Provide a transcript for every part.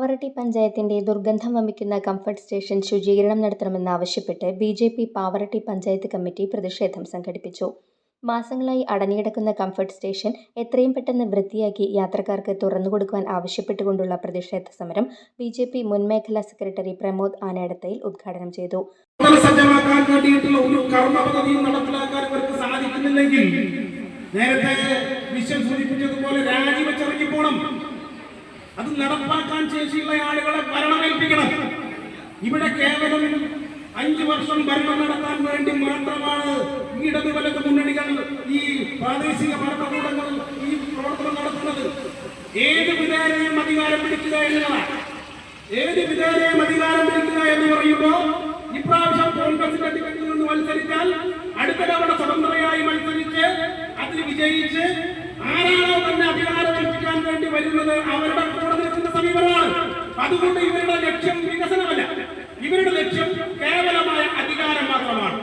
പാവറട്ടി പഞ്ചായത്തിന്റെ ദുർഗന്ധം വമിക്കുന്ന comfort station ശുചീകരണം നടത്തണമെന്നാവശ്യപ്പെട്ട് B J P Pavaratty panchayat committee പ്രതിഷേധം സംഘടിപ്പിച്ചു. മാസങ്ങളായി അടഞ്ഞുകിടക്കുന്ന കംഫർട്ട് സ്റ്റേഷൻ എത്രയും പെട്ടെന്ന് വൃത്തിയാക്കി യാത്രക്കാർക്ക് തുറന്നുകൊടുക്കുവാൻ ആവശ്യപ്പെട്ടുകൊണ്ടുള്ള പ്രതിഷേധ സമരം ബി ജെ പി മുൻ മേഖലാ സെക്രട്ടറി പ്രമോദ് ആനയടത്തയിൽ ഉദ്ഘാടനം ചെയ്തു. സജ്ജമാക്കാൻ വേണ്ടിയിട്ടുള്ള ഒരു സാധിക്കുന്നില്ലെങ്കിൽ നേരത്തെ വിശ്വം സൂചിപ്പിച്ചതുപോലെ രാജിവെച്ചിറങ്ങി പോണം അത് നടപ്പാക്കാൻ ശേഷിയുള്ള ആളുകളെ ഭരണമേൽപ്പിക്കണം. ഇവിടെ കേവലം അഞ്ചു വർഷം ഭരണം നടത്താൻ വേണ്ടി മാത്രമാണ് ഇടത് വലത് മുന്നണികൾ ഈ പ്രാദേശിക ഭരണകൂടങ്ങൾ ഈ പ്രവർത്തനം നടത്തുന്നത്. ഏത് വിധേനയും അധികാരം പിടിക്കുക എന്നതാണ്. ഏത് വിധേനയും അധികാരം പിടിക്കുക എന്ന് പറയുമ്പോ ഇപ്രാവശ്യം കോൺഗ്രസിന്റെ ടിക്കറ്റിൽ നിന്ന് മത്സരിച്ചാൽ അടുത്ത തവണ സ്വതന്ത്രയായി മത്സരിച്ച് അതിൽ വിജയിച്ച് ആരാണോ തന്നെ അധികാരം ഏൽപ്പിക്കാൻ വേണ്ടി വരുന്നത് അവരുടെ സമീപനമാണ് അതുകൊണ്ട് ഇവരുടെ ലക്ഷ്യം വികസനമല്ല. ഇവരുടെ ലക്ഷ്യം കേവലമായ അധികാരം മാത്രമാണ്.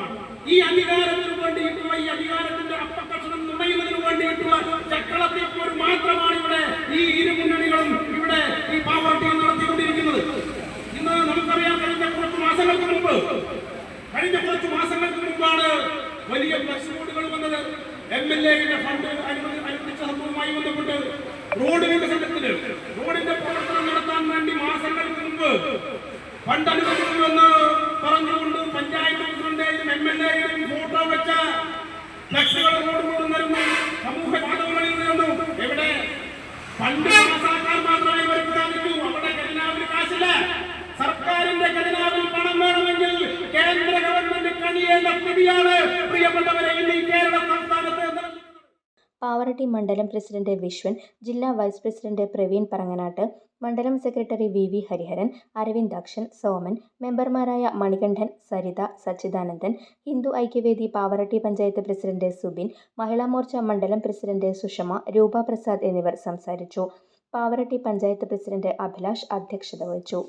ഈ അധികാരത്തിന് വേണ്ടിയിട്ടുള്ള ഈ അധികാരത്തിന്റെ അപ്പക്കഷണം നുണയുന്നതിന് വേണ്ടിയിട്ടുള്ള ചക്കളത്തിപ്പോർ മാത്രമാണ് ഇവിടെ ഈ ഇരു മുന്നണികളും ഇവിടെ ഈ പാവർട്ടി നടത്തിക്കൊണ്ടിരിക്കുന്നത്. ഇന്ന് നമുക്കറിയാം കഴിഞ്ഞ കുറച്ച് മാസങ്ങൾക്ക് മുമ്പ് കഴിഞ്ഞ കുറച്ച് മാസങ്ങൾക്ക് മുമ്പാണ് വലിയ ഫ്ലക്സ് ബോർഡുകൾ വന്നത്. എം എൽ എയുടെ ഫണ്ട് അനുവദി അനുവദിച്ച സംഭവവുമായി ബന്ധപ്പെട്ട് റോഡ് വികസനത്തിന് റോഡിന്റെ പ്രവർത്തനം നടത്താൻ വേണ്ടി മാസങ്ങൾക്ക് മുമ്പ് ഫണ്ട് അനുവദിക്കുമെന്ന് പറഞ്ഞുകൊണ്ട് പഞ്ചായത്ത് പ്രസിഡന്റേയും എം എൽ എയും ഫോട്ടോ വെച്ച ഫ്ലക്സുകൾ റോഡ് സമൂഹ എവിടെ ഫണ്ട് പാസാക്കാൻ മാത്രമേ ഇവർക്ക് അവിടെ ഖജനാവിൽ കാശില്ല. സർക്കാരിന്റെ ഖജനാവിൽ പണം വേണമെങ്കിൽ കേന്ദ്ര ഗവൺമെന്റ് കണിയേണ്ട സ്ഥിതിയാണ്. പാവറട്ടി മണ്ഡലം പ്രസിഡന്റ് വിശ്വൻ ജില്ലാ വൈസ് പ്രസിഡന്റ് പ്രവീൺ പറങ്ങനാട്ട് മണ്ഡലം secretary V V Hariharan Aravindakshan Soman മെമ്പർമാരായ മണികണ്ഠൻ സരിത സച്ചിദാനന്ദൻ ഹിന്ദു ഐക്യവേദി പാവറട്ടി പഞ്ചായത്ത് പ്രസിഡന്റ് സുബിൻ മഹിളാ മോർച്ച മണ്ഡലം പ്രസിഡന്റ് സുഷമ രൂപ പ്രസാദ് എന്നിവർ സംസാരിച്ചു. പാവറട്ടി പഞ്ചായത്ത് പ്രസിഡന്റ് അഭിലാഷ് അധ്യക്ഷത വഹിച്ചു.